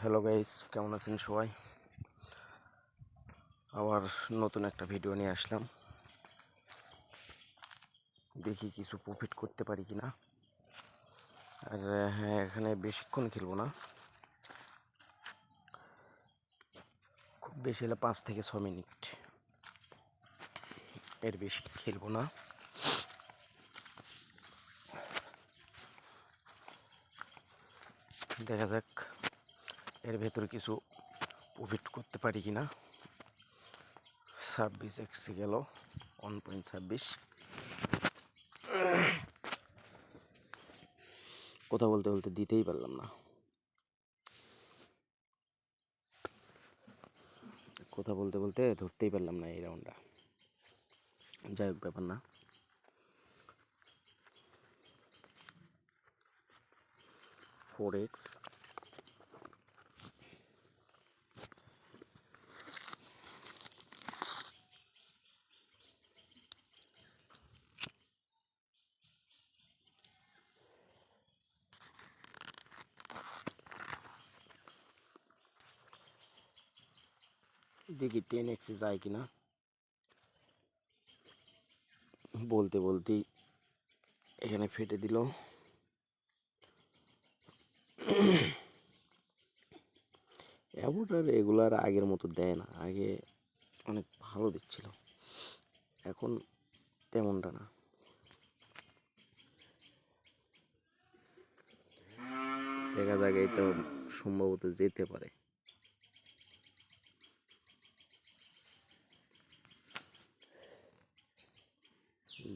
Hello guys কেমন আছেন সবাই? আবার নতুন একটা ভিডিও নিয়ে আসলাম। দেখি কিছু প্রফিট করতে পারি কি না আর হ্যাঁ এখানে বেশিক্ষণ খেলব না। খুব বেশি হলে পাঁচ থেকে ছ মিনিট এর বেশি খেলব না। দেখা যাক। এর ভেতরে কিছু প্রফিট করতে পারি কি না ছাব্বিশ এক্সে গেল ওয়ান পয়েন্ট ছাব্বিশ। কথা বলতে বলতে দিতেই পারলাম না। কথা বলতে বলতে ধরতেই পারলাম না এই রাউন্ডটা যাই হোক, ব্যাপার না। ফোর এক্স দেখি টেন এক্সে যায় কিনা? বলতে বলতেই এখানে ফেটে দিল। অ্যাবোট আর এগুলো আগের মতো দেয় না, আগে অনেক ভালো দিচ্ছিল। এখন তেমনটা না। দেখা যাক এটা সম্ভবত যেতে পারে।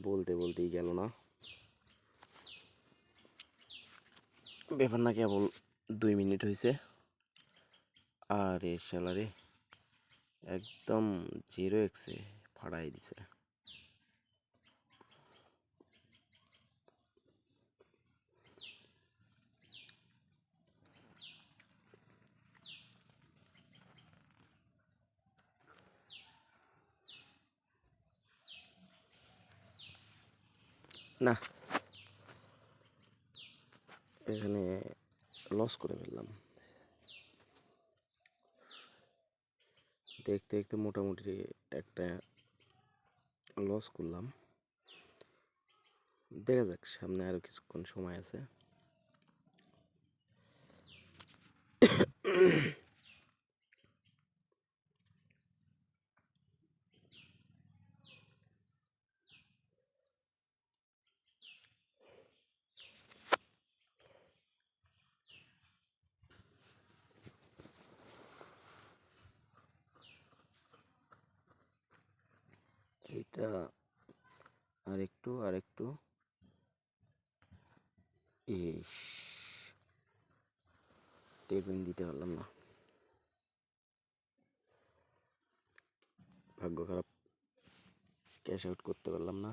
বলতে বলতেই গেল না। ব্যাপার না, কেবল দুই মিনিট হয়েছে আর এ স্যালারি একদম জিরো এক্সে ফাড়াই দিছে। না। এখানে লস করে ফেললাম। দেখতে দেখতে মোটামুটি একটা লস করলাম। দেখা যাক, সামনে আরও কিছুক্ষণ সময় আছে। এইটা আরেকটু আরেকটু। ইস, টেবিল দিতে পারলাম না। ভাগ্য খারাপ। ক্যাশ আউট করতে পারলাম না।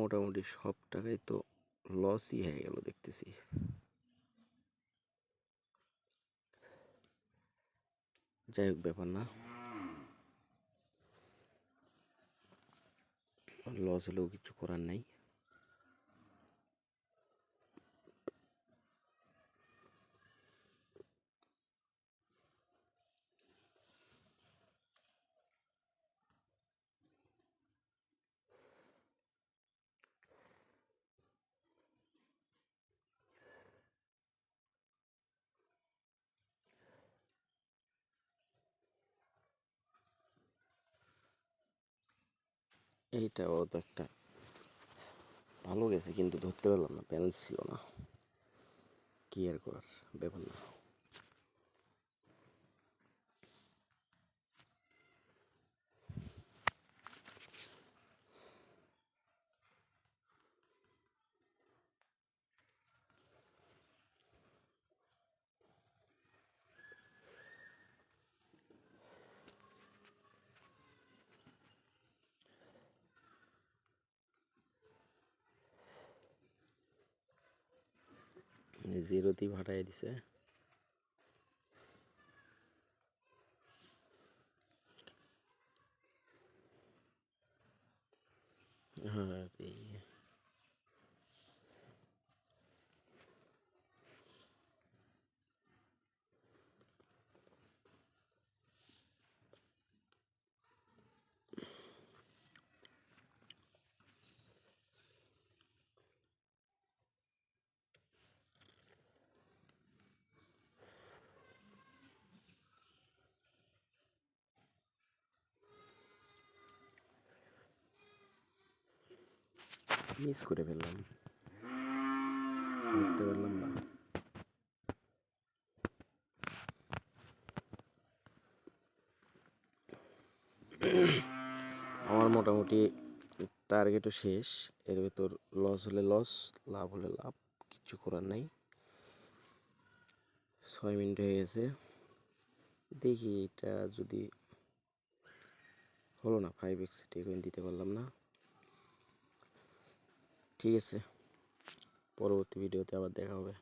মোটামুটি সব টাকাই তো লসই হয়ে গেল দেখতেছি। যাই হোক, ব্যাপার না। লস হলেও কিছু করার নাই। এইটাও তো একটা ভালো গেছে, কিন্তু ধরতে পারলাম না ব্যালেন্স ছিল না। কি আর করার, ব্যাপার না। জিরোতেই ভাটাই দিছে। হ্যাঁ এই মিস করে ফেললাম। ধরতে পারলাম না। আমার মোটামুটি টার্গেটও শেষ। এর ভেতর লস হলে লস লাভ হলে লাভ কিচ্ছু করার নাই। ছয় মিনিট হয়ে গেছে। দেখি এটা যদি হলো না ফাইভ এক্স টেকইন দিতে পারলাম না। ঠিক আছে। পরবর্তী ভিডিওতে আবার দেখা হবে।